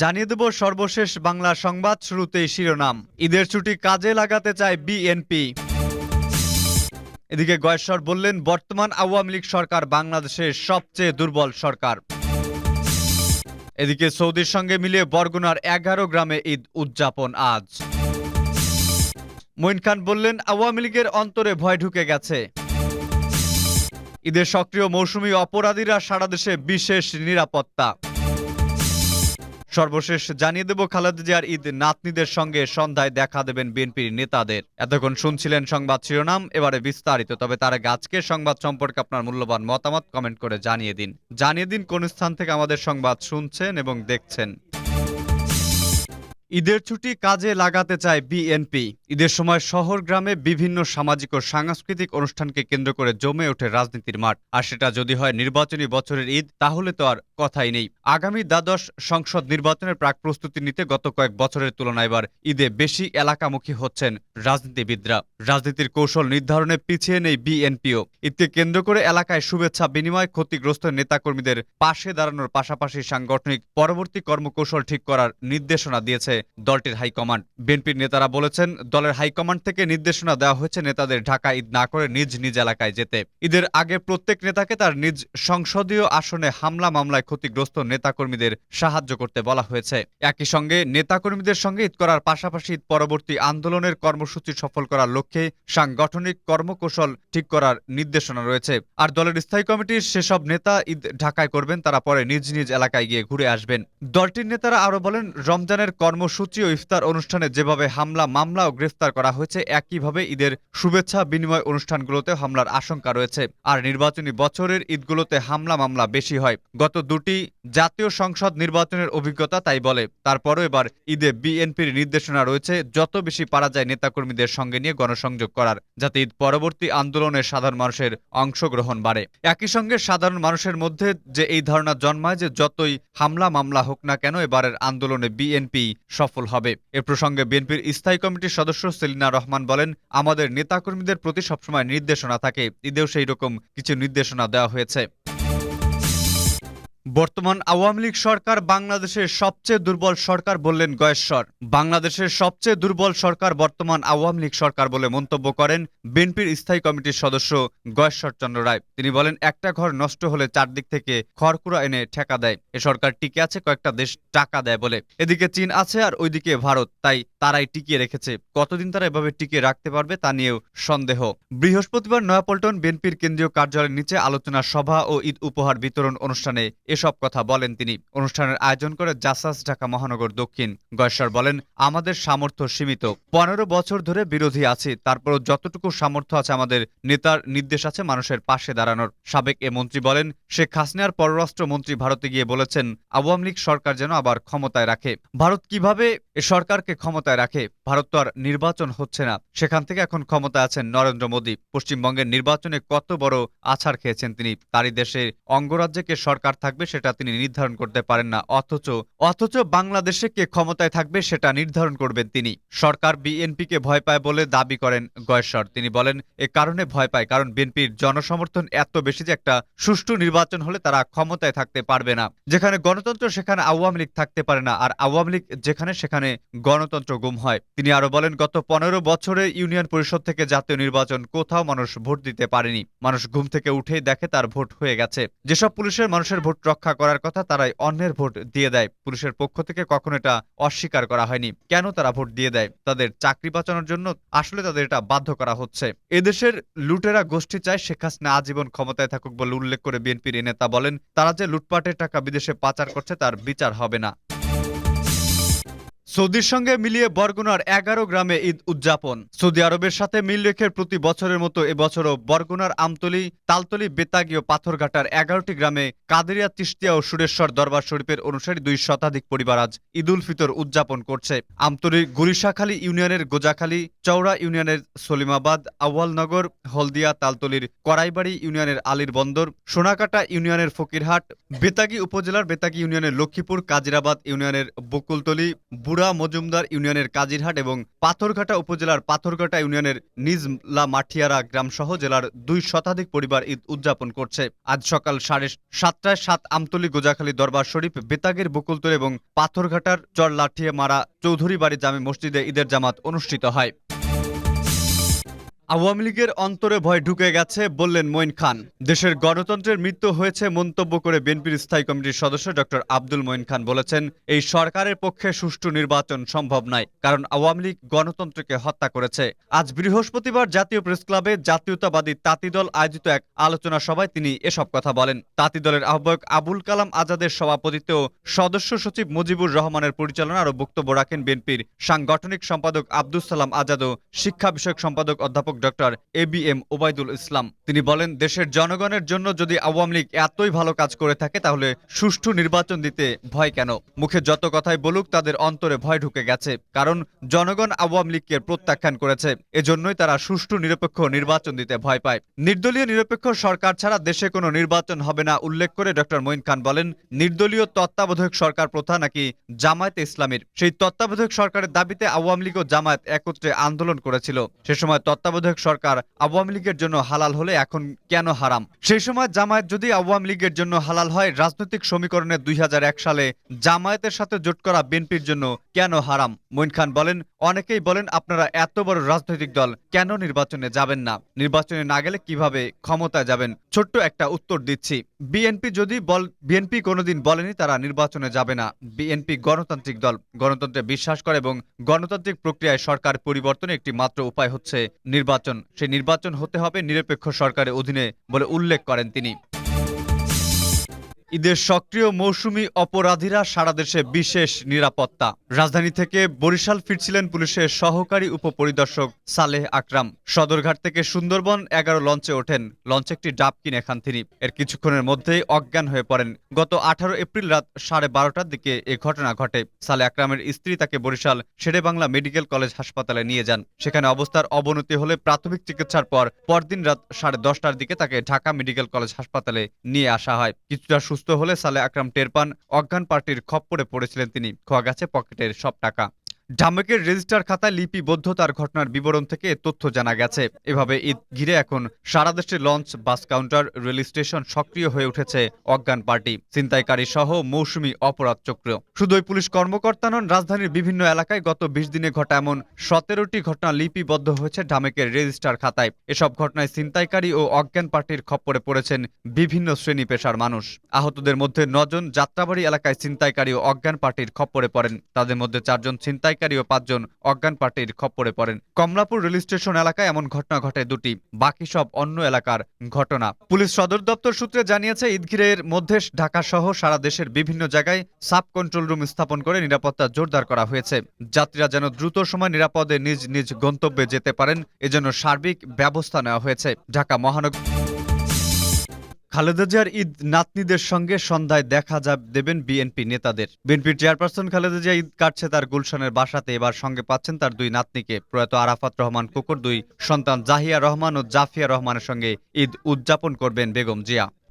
জানিয়ে দেব সর্বশেষ বাংলা সংবাদ শুরুতেই শিরোনাম। ঈদের ছুটি কাজে লাগাতে চায় বিএনপি এদিকে গয়েশ্বর বললেন, বর্তমান আওয়ামী লীগ সরকার বাংলাদেশের সবচেয়ে দুর্বল সরকার। এদিকে সৌদির সঙ্গে মিলিয়ে বরগুনার এগারো গ্রামে ঈদ উদযাপন আজ। মঈন খান বললেন, আওয়ামী লীগের অন্তরে ভয় ঢুকে গেছে। ঈদের সক্রিয় মৌসুমী অপরাধীরা সারা দেশে বিশেষ নিরাপত্তা। সর্বশেষ জানিয়ে দেব খালেদ জিয়ার ঈদ নাতনিদের সঙ্গে সন্ধ্যায় দেখা দেবেন বিএনপির নেতাদের। এতক্ষণ শুনছিলেন সংবাদ শিরোনাম, এবারে বিস্তারিত, তবে তার গাছকে সংবাদ সম্পর্কে আপনার মূল্যবান মতামত কমেন্ট করে জানিয়ে দিন। জানিয়ে দিন কোন স্থান থেকে আমাদের সংবাদ শুনছেন এবং দেখছেন। ঈদের ছুটি কাজে লাগাতে চায় বিএনপি। ঈদের সময় শহর গ্রামে বিভিন্ন সামাজিক ও সাংস্কৃতিক অনুষ্ঠানকে কেন্দ্র করে জমে ওঠে রাজনীতির মাঠ। আর সেটা যদি হয় নির্বাচনী বছরের ঈদ, তাহলে তো আর কথাই নেই। আগামী দ্বাদশ সংসদ নির্বাচনের প্রাক প্রস্তুতি নিতে গত কয়েক বছরের তুলনায় এবার ঈদে বেশি এলাকামুখী হচ্ছেন রাজনীতিবিদরা। রাজনীতির কৌশল নির্ধারণে পিছিয়ে নেই বিএনপিও। ঈদকে কেন্দ্র করে এলাকায় শুভেচ্ছা বিনিময় ক্ষতিগ্রস্ত নেতাকর্মীদের পাশে দাঁড়ানোর পাশাপাশি সাংগঠনিক পরবর্তী কর্মকৌশল ঠিক করার নির্দেশনা দিয়েছে দলটির হাইকমান্ড বিএনপির নেতারা বলেছেন, দলের হাইকমান্ড থেকে নির্দেশনা দেওয়া হয়েছে নেতাদের ঢাকা ঈদ না করে নিজ নিজ এলাকায় যেতে। ঈদের আগে প্রত্যেক নেতাকে তার নিজ সংসদীয় আসনে হামলা মামলায় ক্ষতিগ্রস্ত নেতাকর্মীদের সাহায্য করতে বলা হয়েছে। একই সঙ্গে নেতাকর্মীদের সঙ্গে ঈদ করার পাশাপাশি ঈদ পরবর্তী আন্দোলনের কর্মসূচি সফল করার লক্ষ্যে সাংগঠনিক কর্মকৌশল ঠিক করার নির্দেশনা রয়েছে। আর দলের স্থায়ী কমিটির সেসব নেতা ঈদ ঢাকায় করবেন, তারা পরে নিজ নিজ এলাকায় গিয়ে ঘুরে আসবেন। দলটির নেতারা আরও বলেন, রমজানের কর্মসূচি ও ইফতার অনুষ্ঠানে যেভাবে হামলা মামলা ও গ্রেফতার করা হয়েছে, একইভাবে ঈদের শুভেচ্ছা বিনিময় অনুষ্ঠানগুলোতে হামলার আশঙ্কা রয়েছে। আর নির্বাচনী বছরের ঈদগুলোতে হামলা, মামলা বেশি হয়। গত দুটি জাতীয় সংসদ নির্বাচনের অভিজ্ঞতা তাই বলে। তারপরও এবার ঈদে বিএনপির নির্দেশনা রয়েছে, যত বেশি পারা যায় নেতাকর্মীদের সঙ্গে নিয়ে গণসংযোগ করার, যাতে ঈদ পরবর্তী আন্দোলনে সাধারণ মানুষের অংশগ্রহণ বাড়ে। একই সঙ্গে সাধারণ মানুষের মধ্যে যে এই ধারণা জন্মায় যে যতই হামলা, মামলা হোক না কেন, এবারের আন্দোলনে বিএনপি সফল হবে। এ প্রসঙ্গে বিএনপির স্থায়ী কমিটির সদস্য সেলিনা রহমান বলেন, আমাদের নেতাকর্মীদের প্রতি সবসময় নির্দেশনা থাকে। ঈদেও সেই রকম কিছু নির্দেশনা দেওয়া হয়েছে। বর্তমান আওয়ামী লীগ সরকার বাংলাদেশের সবচেয়ে দুর্বল সরকার বললেন গয়েশ্বর। বাংলাদেশের সবচেয়ে দুর্বল সরকার বর্তমান আওয়ামী লীগ সরকার বলে মন্তব্য করেন বিএনপির স্থায়ী কমিটির সদস্য গয়েশ্বর চন্দ্র রায়। তিনি বলেন, একটা ঘর নষ্ট হলে চারদিক থেকে খড়কুড়া এনে ঠেকা দেয়। এ সরকার টিকে আছে, কয়েকটা দেশ টাকা দেয় বলে। এদিকে চীন আছে আর ওইদিকে ভারত, তাই তারাই টিকিয়ে রেখেছে। কতদিন তারা এভাবে টিকিয়ে রাখতে পারবে তা নিয়েও সন্দেহ। বৃহস্পতিবার নয়াপল্টন বিএনপির কেন্দ্রীয় কার্যালয়ের নিচে আলোচনা সভা ও ঈদ উপহার বিতরণ অনুষ্ঠানে এসব কথা বলেন তিনি। অনুষ্ঠানের আয়োজন করে জাসাস ঢাকা মহানগর দক্ষিণ। গয়েশ্বর বলেন, আমাদের সামর্থ্য সীমিত। পনেরো বছর ধরে বিরোধী আছি। তারপরও যতটুকু সামর্থ্য আছে আমাদের নেতার নির্দেশ আছে মানুষের পাশে দাঁড়ানোর। সাবেক এ মন্ত্রী বলেন, শেখ হাসিনার পররাষ্ট্র মন্ত্রী ভারতে গিয়ে বলেছেন, আওয়ামী লীগ সরকার যেন আবার ক্ষমতায় রাখে। ভারত কীভাবে এ সরকারকে ক্ষমতায় রাখে? ভারত তো আর নির্বাচন হচ্ছে না। সেখান থেকে এখন ক্ষমতায় আছেন নরেন্দ্র মোদী। পশ্চিমবঙ্গের নির্বাচনে কত বড় আছাড় খেয়েছেন তিনি। তারই দেশের অঙ্গরাজ্যে কে সরকার থাকবে সেটা তিনি নির্ধারণ করতে পারেন না। অথচ অথচ বাংলাদেশে কে ক্ষমতায় থাকবে সেটা নির্ধারণ করবেন তিনি। সরকার বিএনপিকে ভয় পায় বলে দাবি করেন গয়েশ্বর। তিনি বলেন, এ কারণে ভয় পায়, কারণ বিএনপির জনসমর্থন এত বেশি যে একটা সুষ্ঠু নির্বাচন হলে তারা ক্ষমতায় থাকতে পারবে না। যেখানে গণতন্ত্র সেখানে আওয়ামী লীগ থাকতে পারে না। আর আওয়ামী লীগ যেখানে সেখানে গণতন্ত্র গুম হয়। তিনি আরও বলেন, গত পনেরো বছরে ইউনিয়ন পরিষদ থেকে জাতীয় নির্বাচন কোথাও মানুষ ভোট দিতে পারেনি। মানুষ ঘুম থেকে উঠেই দেখে তার ভোট হয়ে গেছে। যেসব পুলিশের মানুষের ভোট রক্ষা করার কথা তারাই অন্যের ভোট দিয়ে দেয়। পুলিশের পক্ষ থেকে কখনো এটা অস্বীকার করা হয়নি। কেন তারা ভোট দিয়ে দেয়? তাদের চাকরি বাঁচানোর জন্য আসলে তাদের এটা বাধ্য করা হচ্ছে। এদেশের লুটেরা গোষ্ঠী চায় শেখ হাসিনা আজীবন ক্ষমতায় থাকুক বলে উল্লেখ করে বিএনপির নেতা বলেন, তারা যে লুটপাটের টাকা বিদেশে পাচার করছে তার বিচার হবে না। সৌদির সঙ্গে মিলিয়ে বরগুনার এগারো গ্রামে ঈদ উদযাপন। সৌদি আরবের সাথে মিল রেখে প্রতি বছরের মতো এবছরও বরগুনার আমতলি, তালতলি, বেতাগী ও পাথরঘাটার এগারোটি গ্রামে কাদেরিয়া, তিস্তিয়া ও সুরেশ্বর দরবার শরীফের অনুসারী দুই শতাধিক পরিবার আজ ঈদ উল ফিতর উদযাপন করছে। আমতলির গুরিশাখালী ইউনিয়নের গোজাখালী চৌড়া ইউনিয়নের সলিমাবাদ, আউয়ালনগর, হলদিয়া, তালতলির করাইবাড়ি ইউনিয়নের আলীর বন্দর, সোনাকাটা ইউনিয়নের ফকিরহাট, বেতাগী উপজেলার বেতাগী ইউনিয়নের লক্ষ্মীপুর, কাজিরাবাদ ইউনিয়নের বকুলতলি, বুড়া মুরা মজুমদার ইউনিয়নের কাজিরহাট এবং পাথরঘাটা উপজেলার পাথরঘাটা ইউনিয়নের নিজলা মাঠিয়ারা গ্রাম সহ জেলার দুই শতাধিক পরিবার ঈদ উদযাপন করছে। আজ সকাল সাড়ে সাতটায় সাত আমতলী গোজাখালী দরবার শরীফ, বেতাগের বকুলতর এবং পাথরঘাটার চর লাঠিয়ে মারা চৌধুরী বাড়ি জামে মসজিদে ঈদের জামাত অনুষ্ঠিত হয়। আওয়ামী লীগের অন্তরে ভয় ঢুকে গেছে, বললেন মঈন খান। দেশের গণতন্ত্রের মৃত্যু হয়েছে মন্তব্য করে বিএনপির স্থায়ী কমিটির সদস্য ডক্টর আব্দুল মঈন খান বলেছেন, এই সরকারের পক্ষে সুষ্ঠু নির্বাচন সম্ভব নয়, কারণ আওয়ামী লীগ গণতন্ত্রকে হত্যা করেছে। আজ বৃহস্পতিবার জাতীয় প্রেস ক্লাবে জাতীয়তাবাদী তাঁতি দল আয়োজিত এক আলোচনা সভায় তিনি এসব কথা বলেন। তাঁতি দলের আহ্বায়ক আবুল কালাম আজাদের সভাপতিত্বেও সদস্য সচিব মুজিবুর রহমানের পরিচালনা আরও বক্তব্য রাখেন বিএনপির সাংগঠনিক সম্পাদক আব্দুল সালাম আজাদ ও শিক্ষা বিষয়ক সম্পাদক অধ্যাপক doctor A B M Obaidul Islam. তিনি বলেন, দেশের জনগণের জন্য যদি আওয়ামী লীগ এতই ভালো কাজ করে থাকে, তাহলে সুষ্ঠু নির্বাচন দিতে ভয় কেন? মুখে যত কথাই বলুক, তাদের অন্তরে ভয় ঢুকে গেছে। কারণ জনগণ আওয়ামী লীগকে প্রত্যাখ্যান করেছে। এজন্যই তারা সুষ্ঠু নিরপেক্ষ নির্বাচন দিতে ভয় পায়। নির্দলীয় নিরপেক্ষ সরকার ছাড়া দেশে কোনো নির্বাচন হবে না, উল্লেখ করে ডক্টর মঈন খান বলেন, নির্দলীয় তত্ত্বাবধায়ক সরকার প্রথা নাকি জামায়াতে ইসলামীর? সেই তত্ত্বাবধায়ক সরকারের দাবিতে আওয়ামী লীগ ও জামায়াত একত্রে আন্দোলন করেছিল। সে সময় তত্ত্বাবধায়ক সরকার আওয়ামী লীগের জন্য হালাল হলে এখন কেন হারাম? সেই সময় জামায়াত যদি আওয়ামী লীগের জন্য হালাল হয়, রাজনৈতিক সমীকরণে দুই সালে জামায়াতের সাথে জোট করা বিএনপির জন্য কেন হারাম? মঈন খান বলেন, অনেকেই বলেন, আপনারা এত বড় রাজনৈতিক দল কেন নির্বাচনে যাবেন না? নির্বাচনে না গেলে কীভাবে ক্ষমতায় যাবেন? ছোট্ট একটা উত্তর দিচ্ছি। বিএনপি যদি বল, বিএনপি কোনোদিন বলেনি তারা নির্বাচনে যাবে না। বিএনপি গণতান্ত্রিক দল, গণতন্ত্রে বিশ্বাস করে এবং গণতান্ত্রিক প্রক্রিয়ায় সরকার পরিবর্তনের একটি মাত্র উপায় হচ্ছে নির্বাচন সেই নির্বাচন হতে হবে নিরপেক্ষ সরকারের অধীনে বলে উল্লেখ করেন তিনি। ঈদের সক্রিয় মৌসুমি অপরাধীরা সারা দেশে বিশেষ নিরাপত্তা। রাজধানী থেকে বরিশাল ফিরছিলেন পুলিশের সহকারী উপপরিদর্শক সালেহ আকরাম। সদরঘাট থেকে সুন্দরবন এগারো লঞ্চে ওঠেন। লঞ্চে একটি ডাব কিনে খান তিনি। এর কিছুক্ষণের মধ্যেই অজ্ঞান হয়ে পড়েন। গত আঠারো এপ্রিল রাত সাড়ে বারোটার দিকে এ ঘটনা ঘটে। সালে আকরামের স্ত্রী তাকে বরিশাল শেরেবাংলা মেডিকেল কলেজ হাসপাতালে নিয়ে যান। সেখানে অবস্থার অবনতি হলে প্রাথমিক চিকিৎসার পর পরদিন রাত সাড়ে দশটার দিকে তাকে ঢাকা মেডিকেল কলেজ হাসপাতালে নিয়ে আসা হয়। কিছুটা সুস্থ হলে সালে আকরাম টের পান। অজ্ঞান পার্টির খপ্পরে পড়েছিলেন তিনি। খোয়া গেছে পকেটের সব টাকা। ঢামেকের রেজিস্টার খাতায় লিপিবদ্ধতার ঘটনার বিবরণ থেকে তথ্য জানা গেছে। এভাবে ঈদ ঘিরে এখন সারা দেশে launch, bus counter, rail station সক্রিয় হয়ে উঠেছে অজ্ঞান পার্টি। ছিনতাইকারী সহ মৌসুমি অপরাধ চক্র। শুধুই পুলিশ কর্মকর্তা নন, রাজধানীর বিভিন্ন এলাকায় গত বিশ দিনে ঘটা এমন সতেরোটি ঘটনা লিপিবদ্ধ হয়েছে ঢামেকের রেজিস্টার খাতায়। এসব ঘটনায় ছিনতাইকারী ও অজ্ঞান পার্টির খপ্পরে পড়েছেন বিভিন্ন শ্রেণি পেশার মানুষ। আহতদের মধ্যে নজন যাত্রাবাড়ি এলাকায় ছিনতাইকারী ও অজ্ঞান পার্টির খপ্পরে পড়েন। তাদের মধ্যে চারজন ছিনতাইকারী ও পাঁচজন অজ্ঞান পার্টির খপ্পরে পড়েন। কমলাপুর রেল স্টেশন এলাকায় এমন ঘটনা ঘটে দুটি। বাকি সব অন্য এলাকার ঘটনা। পুলিশ সদর দপ্তর সূত্রে জানিয়েছে, ঈদগিরের মধ্যে ঢাকা সহ সারা দেশের বিভিন্ন জায়গায় সাব কন্ট্রোল রুম স্থাপন করে নিরাপত্তা জোরদার করা হয়েছে। যাত্রীরা যেন দ্রুত সময় নিরাপদে নিজ নিজ গন্তব্যে যেতে পারেন, এজন্য সার্বিক ব্যবস্থা নেওয়া হয়েছে। ঢাকা মহানগর খালেদা জিয়ার ঈদ নাতনিদের সঙ্গে সন্ধ্যায় দেখা যা, দেবেন বিএনপি নেতাদের। বিএনপির চেয়ারপারসন খালেদা জিয়া ঈদ কাটছে তার গুলশানের বাসাতে, এবার সঙ্গে পাচ্ছেন তার দুই নাতনিকে। প্রয়াত আরাফাত রহমান কুকুর, দুই সন্তান জাহিয়া রহমান ও জাফিয়া রহমানের সঙ্গে ঈদ উদযাপন করবেন বেগম জিয়া।